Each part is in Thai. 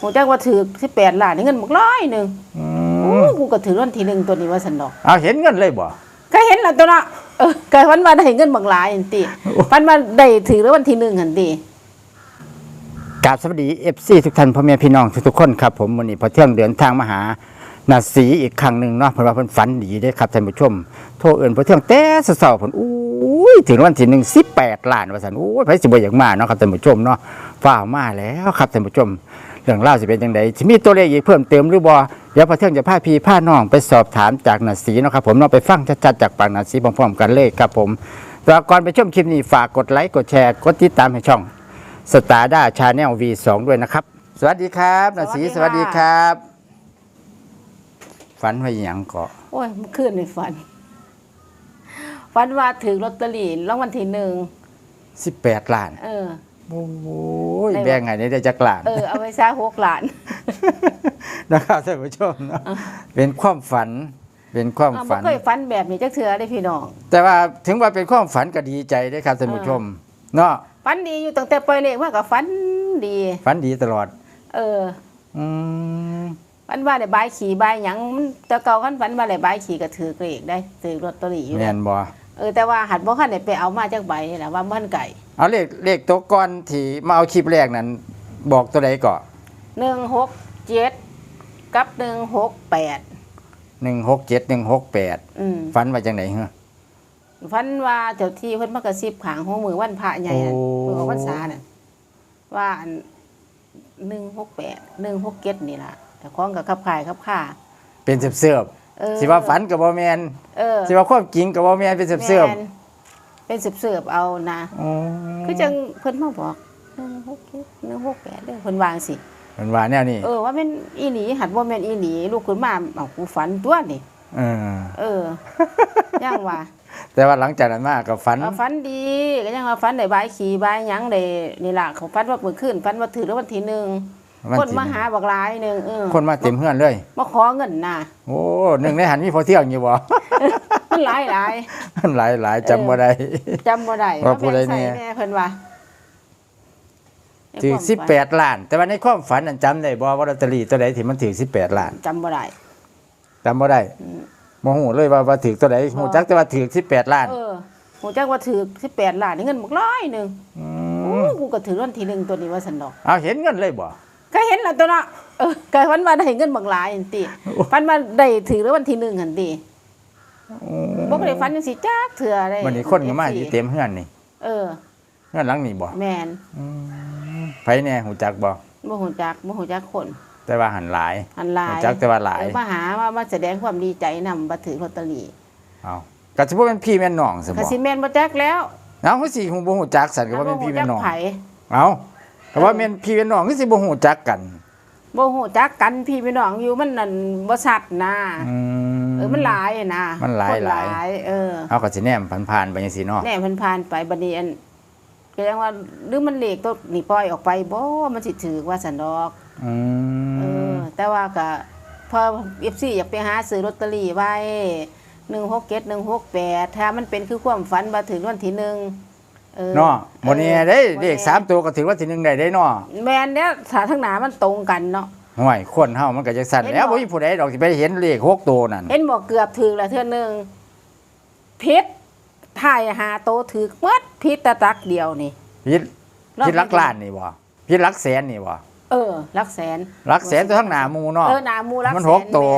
หูจักว่าถือสิบแปดล้านนี่เงินบักร้อยหนึ่งอืโอ้มกูก็ถือวันที่หนึ่งตัวนี้ว่าสันดอก เอาเห็นเงินเลยบ่ ก็เห็นแล้วตัวเนาะเออก็ฟันว่าได้เงินบางหลายหันติฟันว่าได้ถือแล้ววันที่หนึ่งหันติกราบสวัสดี FC ทุกท่านพ่อแม่พี่น้องทุกๆคนครับผมวันนี้พอเที่ยงเดือนทางมาหานาสีอีกครั้งหนึ่งเนาะเพราะว่าเพิ่นฝันดีเด้อครับท่านผู้ชม โทรเอิ้นพอเที่ยงแต่เช้าๆเพิ่นอุ้ยถึงวันที่หนึ่ง18ล้านว่าซั่นโอ้ยไผสิบ่อยากมาเนาะครับท่านผู้ชมเนาะฟ้าวมาแล้วครับท่านผู้ชม เรื่องราวสิเป็นจังไดสิมีตัวเลขอีกเพิ่มเติมหรือบ่เดี๋ยวพอเที่ยงจะพาพี่พาน้องไปสอบถามจากนาสีเนาะครับผมเนาะไปฟังชัดๆจากปากนาสีพร้อมๆกันเลยครับผมแต่ว่าก่อนไปชมคลิปนี้ฝากกดไลค์กดแชร์กดติดตามให้ช่องสตาร์ด้าชาแนล V2 ด้วยนะครับ สวัสดีครับนาสีสวัสดีครับฝันว่าอหย่างเกาะโอ้ยมันขึ้นในฝันฝันว่าถือลอตเตอรี่รางวัลที่หนึ่ง18ล้าน เออ โอ้ยแบ่งไงเนี่ยได้จักล้าน เออ เอาไปซะหกล้าน นะครับท่านผู้ชมเนาะเป็นความฝัน เป็นความอ้าวบ่ฝันเคยฝันแบบนี้จักเถื่อได้พี่น้อง แต่ว่าถึงว่าเป็นความฝันก็ดีใจเด้อครับท่านผู้ชม เนาะฝันดีอยู่ตั้งแต่ปล่อยเลขมาก็ฝันดี ฝันดีตลอด เออ อืมฝันว่าได้บายขี่บายหยังมันแต่เก่าคันฝันว่าได้บายขี่ก็ถือเลขได้ถือลอตเตอรี่อยู่แม่แล้วนบ่ เออแต่ว่าหัดบ่คันได้ไปเอามาจากใบนี่ล่ะว่ามันไก่เอาเลขเลขตัวก้อนที่มาเอาคลิปแรกนั้น บอกตัวใดก่อหนึ่งหกเจ็ดกับหนึ่งหกแปด167 168อืมฝันว่าจังได๋ฮะ ฟันว่าเจ้าที่เพิ่นมากระซิบขางหัวมือวันพระใหญ่น่ะโอ้เพิ่นออกพรรษาน่ะว่าหนึ่งหกแปดหนึ่งหกเจ็ดนี่ล่ะแต่ของกับขับขายขับข่าเป็นเสิร์ฟ เออๆสิว่าฝันกับบ่แม่นเออสิว่าความจริงกับบ่แม่นเป็นเสิร์ฟแม่นเป็นสืบเสืบๆเอานะๆอ๋อคือจังเพิ่นมาบอกหนึ่งหกเจ็ดหนึ่งหกแปดเด้อเพิ่นวางสิมันว่าแนวนี้เออว่าแม่นอีหลีหัดว่าแม่นอีหลีลูกขึ้นมาเอ้ากูฝันตัวนี่เออเออย่างว่าแต่ว่าหลังจากนั้นมาก็ฝันเอาฟันดีก็ยังว่าฟันได้บายขี่บายหยังได้นี่ล่ะเขาฟันว่ามือขึ้นฟันว่าถือแล้ววันที่หนึ่ง วันคนที่มาหาบักหลายหนึ่งเออคนมาเต็มเฮือนเลย มาขอเงินน่ะโอ้หนึ่งในหันมีพอเที่ยงอยู่บ่ มันหลายหลายหลายหลายจำบ่ได้ จำบ่ได้ว่าผู้ใดแน่ ว่าแม่เพิ่นว่าถือในความสิบแปดล้าน แต่ว่าในความฝันนั้นจำได้บ่ว่าลอตเตอรี่ตัวใดที่มันถือสิบแปดล้านจำบ่ได้ จำบ่ได้อืม บ่ฮู้เลยว่าว่าถือตัวใดบ่ฮู้จักแต่ว่าถือสิบแปดล้านเออหูจักว่าถือ18ล้านนี่เงินบักร้อยหนึงอืโอ้มกูก็ถือวันที่หนึ่งตัวนี้ว่าซั่นดอกเอาเห็นเงินเลยบ่ ก็เห็นแล้วตัวเนาะเออก็ฟันว่าได้เงินบักหลายหั่นติฟันว่าได้ถือแล้ววันที่หนึ่งหั่นติอืมบ่ได้ฟันจังสิจักเถื่อได้วันนี้คนก็มาอยู่เต็มเฮือนนี่เออเฮือนหลังนี่บ่แม่นอืมไผแน่ฮู้จักบ่บ่ฮู้จักบ่ฮู้จักคนแต่ว่าหันหลายอันหลายฮู้จักแต่ว่าหลายเออมาหาว่ามาแสดงความดีใจนำบัถือลอตเตอรี่เอาก็สิบ่เป็นพี่แม่นน้องซะกบ่สิแม่นบ่จักแล้วเอาคือสิฮู้บ่ฮู้จักสันก็ว่าเป็นพี่แม่นน้องบ่ฮู้จักไผเอา ก็ว่าแม่นพี่แม่นน้องคือสิบ่ฮู้จักกันบ่ฮู้จักกันพี่พี่น้องอยู่มันนั่นบ่ชัดนะอืม เออมันหลายนะมันหลายคนหลาย เออเอาก็สิแนมผ่านๆไปจังซี่เนาะแน่เพิ่นผ่านไปบัดนี้อันแสดงว่าหรือมันเลขตัวนี่ปล่อยออกไปบ่มันสิถือว่าสันดอก อืเอม อแต่ว่าก็พอ FC อยากไปหาซื้อลอตเตอรี่ไว้167 168ถ้ามันเป็นคือความฝันว่าถึงวันที่หนึ่ง เออเนาะบ่แน่เด้บ่เลแน่ขสามตัวก็ถือว่าทีหนึงได้ได้เนาะแมนเนี่ยสาทั้งหนามันตรงกันเนาะห่วยคนเฮามันก็จังซั่นเห็นแล้วบ่บ่มีผู้ใดดอกสิไปเห็นเลขหกตัวนั่นเห็นบอกเกือบถือละเทื่อหนึงพิษถ่ายหาโตถือหมดพิษตะตักเดียวนี่พิษรอบพิษหลักล้านนี่บ่พิษหลักแสนนี่บ่เออลักแสนหลักแสนตัวทั้งหน้าหมู่เนาะเออหนามูลักมันแสนหกตัว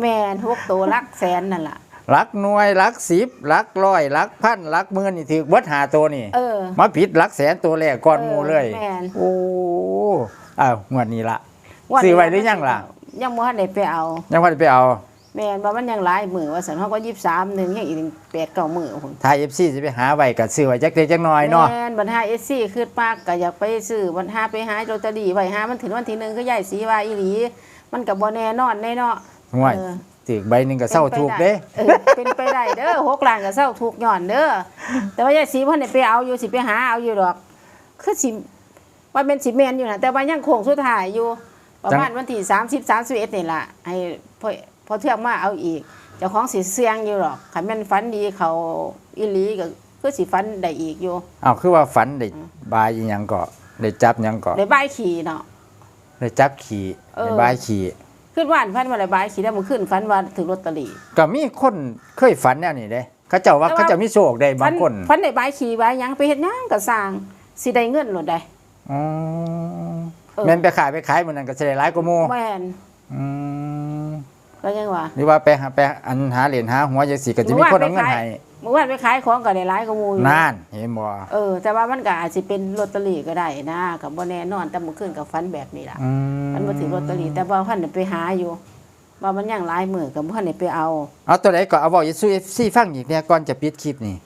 แมนหกตัวลักแสนนั่นล่ะห ลักหน่วยหลักสิบหลักร้อยหลักพันหลักหมื่นนี่ถือเบิดหาตัวนี่เออมาผิดหลักแสนตัวแรกก่อนหมู่เลย แม่น โอ้อ้าวงวดนี้ละวันซื้อไว้หรือยังล่ะ ยังบ่ทันได้ไปเอา ยังว่าจะไปเอาแม่นว่ามันยังหลายมือว่าสันเฮาก็23นึงยังอีก8 9มื้อพุ่นถ้า FC สิไปหาไว้ก็ซื้อไว้จักเล็กจักน้อยเนาะแม่นบัดหา SC คือปากก็อยากไปซื้อบัดหาไปหาลอตเตอรี่ไว้หามันถึงวันที่หนึ่งก็ยายสีว่าอีหลี มันก็บ่แน่นอนแน่เนาะห่วยเออ ถือใบหนึงก็เศร้าถูกเด้เออเป็นไปได้เด้อหกล้านก็เศร้าถูกย้อนเด้อแต่ว่ายายสีเพิ่นได้ไปเอาอยู่สิไปหาเอาอยู่ดอก คือสิว่าเป็นสิแม่นอยู่นะแต่ว่ายังโค้งสุดท้ายอยู่ ประมาณวันที่30 31นี่ล่ะให้พ่อพอเทื่องมาเอาอีกเจ้าของสิเสี่ยงอยู่หรอกคันแม่นฝันดีเขาอีหลีก็คือสิฝันได้อีกอยู่อ้าวคือว่าฝันได้บายอีหยังก็ได้จับหยังก็ได้ใบายขี่เนาะเลยจับขี่เออในบายขี่ ขึ้นว่านฟันว่าอะไรบายขี่ได้มันขึ้นฟันว่าถึงลอตเตอรี่ก็มีคนเคยฝันแนวนี้เด้เขาเจ้าว่าแต่ว่าเขาเจะมีโชคได้บางคนฟันได้บายขี่บายหยังไปเฮ็ดหยังก็สร้างสิได้เงินโลดได้อ๋อเออแม่นไปขายไปขายมื้อนั้นก็สิได้หลายกว่าหมู่แม่นอืมก็ยังว่าหรือว่าไปหาไปอันหาเหรียญหาหัวจังซี่ก็จะมีคนเอาเงินให้ เมื่อวานไปขายของก็ได้หลายกว่าหมู่อยู่นานเห็นบ่เออ แต่ว่ามันก็อาจสิเป็นลอตเตอรี่ก็ได้นะก็บ่แน่นอนแต่เมื่อคืนก็ฟันแบบนี้ล่ะอืมมันบ่ถือลอตเตอรี่แต่ว่าพันได้ไปหาอยู่ว่ามันยังหลายมื้อก็บ่ทันได้ไปเอาเอาตัวไหนก็เอาบอกสู้ FC ฟังอีกเนี่ยก่อนจะปิดคลิปนี่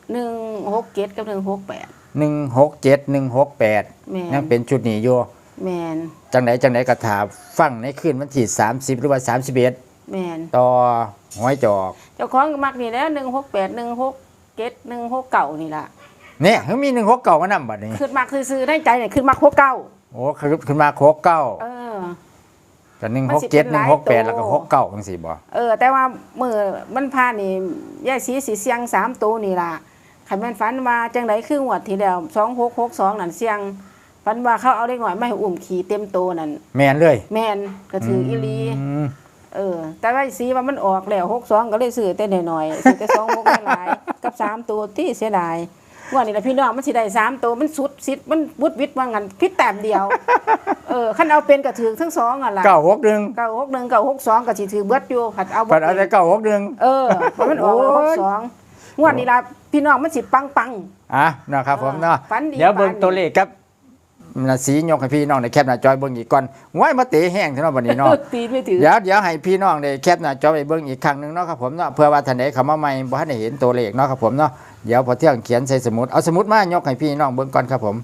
167กับ168 167 168แม่ยังนเป็นชุดนี้อยู่แม่นจังไหนจังไหนก็ถามฟังในคืนวันที่30 หรือว่า31 แม่นต่อ หวยจอก เจ้าของก็มักนี่แหล้ว168 167 169นี่ล่ะเนี่ยเฮามี169มานำบัดนี้ ขึ้นมักซื่อๆในใจเนี่ยขึ้นมัก69โอ้ขึ้นขึ้นมาโคกเก้าเออ กับหนึ่งมัหนกสิเจ็ดเป็นหนึ่งหลายหกแปดตัวแล้วก็หกเก้าจังสี่บ่เออ แต่ว่ามือมันพานี่ยายสีสีเสียงสามตัวนี่ล่ะขันแม่นฝันว่าจังไดคืองวดที่แล้วสองหกหกสองนั่นเสียงฝันว่าเขาเอาเด็กหน่อยมาให้อุ้มขี่เต็มโตวนั่นแมนเลย แม่นก็ถืออีหลีม เออ แต่ว่าสีว่ามันออกแล้วหกสองก็เลยซื้อแต่หน่อยๆซื้อแต่สองหกไม่หลายกับสามตัวที่เสียดายงว่านี่แหละพี่น้องมันสิได้สามตัวมันสุดสิทธิ์มันวุดวิดว่างั้นพิษแต้มเดียว เออขันเอาเป็นก็ถือทั้งสองอะล่ะเก้าหกหนึ่งเก้าหกหนึ่งเก้าหกสองก็สิถือเบิดอยู่ผัดเอาปัดเอาแต่เก้าหกหนึ่งเออเพราะมันออกโอ้ยหกสองงวดนี้ละพี่น้องมันสิปังปังอะนะครับผมเนาะฝันดีเดี๋ยวเบิ่งฝันดีตัวเลขครับ นาสียกให้พี่น้องในแคปหน้าจอยเบิ่งอีกก่อนไว้มาเตะแห้งเท่านั้นวันนี้เนาะตีนไม่ถือเดี๋ยวเดี๋ยวให้พี่น้องได้แคปหน้าจอไปเบิ่งอีกครั้งหนึงเนาะครับผมเนาะเพื่อว่าท่านใดเข้ามาใหม่บ่ทันได้เห็นตัวเลขเนาะครับผมเนาะเดี๋ยวพอเที่ยงเขียนใส่สมุดเอาสมุดมายกให้พี่น้องเบิ่งก่อนครับผม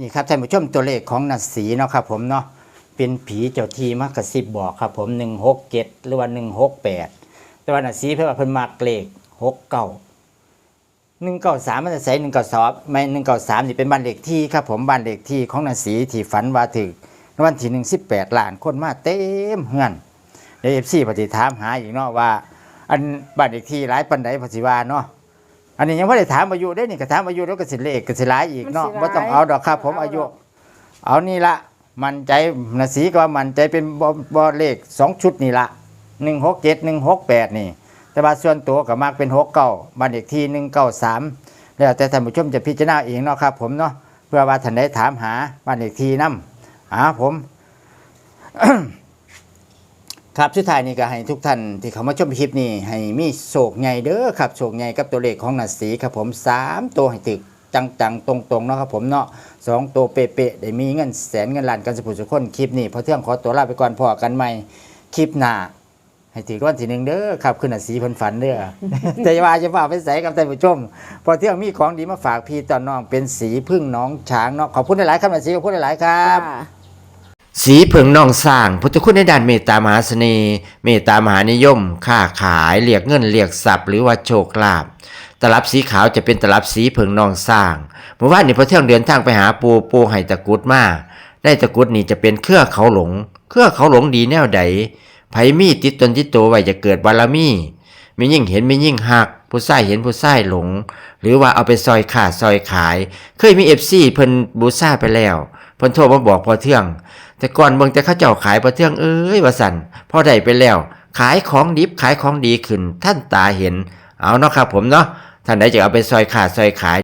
นี่ครับท่านผู้ชมตัวเลขของนัดสีเนาะครับผมเนาะเป็นผีเจ้าที่มากระซิบบอกครับผม167หรือว่า168แต่ว่านัดสีเพิ่นว่าเพิ่นมักเลข 69 193มันจะใส่192ไม่193นี่เป็นบ้านเลขที่ครับผมบ้านเลขที่ของนัดสีที่ฝันว่าถึกในวันที่1 18ล้านคนมาเต็มเฮือนเดี๋ยว FC ปฏิถามหาอีกเนาะว่า อันบ้านเลขที่หลายปานใดปฏิว่าเนาะอันนี้ยังบ่ได้ถามอายุได้นี่ก็ถามอายุแล้วก็สิเลขก็สิหลายอีกเนาะบ่ต้องเอาดอกครับผมอายุ เอานี่ละมันใจนาสีก็ว่ามันใจเป็นบอบอเลขสองชุดนี่ละหนึ่งหกเจ็ดหนึ่งหกแปดนี่ แต่ว่าส่วนตัวก็มากเป็นหกเก้าบ้านเด็กที่หนึ่งเก้าสามแล้วแต่ท่านผู้ชมจะพิจารณาเองเนาะครับผมเนาะเพื่อว่าท่านได้ถามหาบ้านเด็กที่นํอ่าผมครับสุดท้ายนี้ก็ให้ทุกท่านที่เข้ามาชมคลิปนี้ให้มีโศกใหญ่เด้อครับโศกใหญ่กับตัวเลขของนาสีครับผมสามตัวให้ตึกจังๆ ตรงๆเนาะครับผมเนาะสองตัวเป๊ะๆได้มีเงินแสนเงินล้านกันสมผุสุคนคลิปนี้พอเที่ยงขอตัวลาไปก่อนพอกันใหม่คลิปหน้า ให้ถือวันที่หนึ่งเด้อครับขึ้นอะสีเพันฝันเด้อแต่อย่าว่าจะฝากไปใส่กับท่านผู้ชมพอเที่ยงมีของดีมาฝากพี่ตอนน้องเป็นสีพึ่งน้องช้างเนาะขอบคุณหลายๆครับนาสีขอบคุณหลายๆครับจ้าสีเผิงนองสร้างพุทธคุณในด้านเมตตามหาเสน่ห์เมตตามหานิยม ค้าขายเรียกเงินเรียกทรัพย์หรือว่าโชคลาภตลับสีขาวจะเป็นตลับสีเผิงนองสร้างเมื่อวานนี้พอเที่ยงเดินทางไปหาปูปูไห้ตะกรุดมาได้ตะกรุดนี่จะเป็นเครือเขาหลง เครือเขาหลงดีแนวใด ไผมีติดตนติดตัวไว้จะเกิดบารมีมียิ่งเห็นมียิ่งหัก ผู้ใส่เห็นผู้ใส่หลง หรือว่าเอาไปซอยขาดซอยขาย เคยมีเอฟซีเพิ่นบูซ่าไปแล้วเพิ่นโทรมาบอกพอเที่ยงแต่ก่อนเบิ่งแต่เข้าเจ้าขายประเทืองเอ้ยว่าสันพอได้ไปแล้ว ขายของดิบขายของดีขึ้นท่านตาเห็น เอาเนาะครับผมเนาะท่านใดจะเอาไปซอยขาดซอยขาย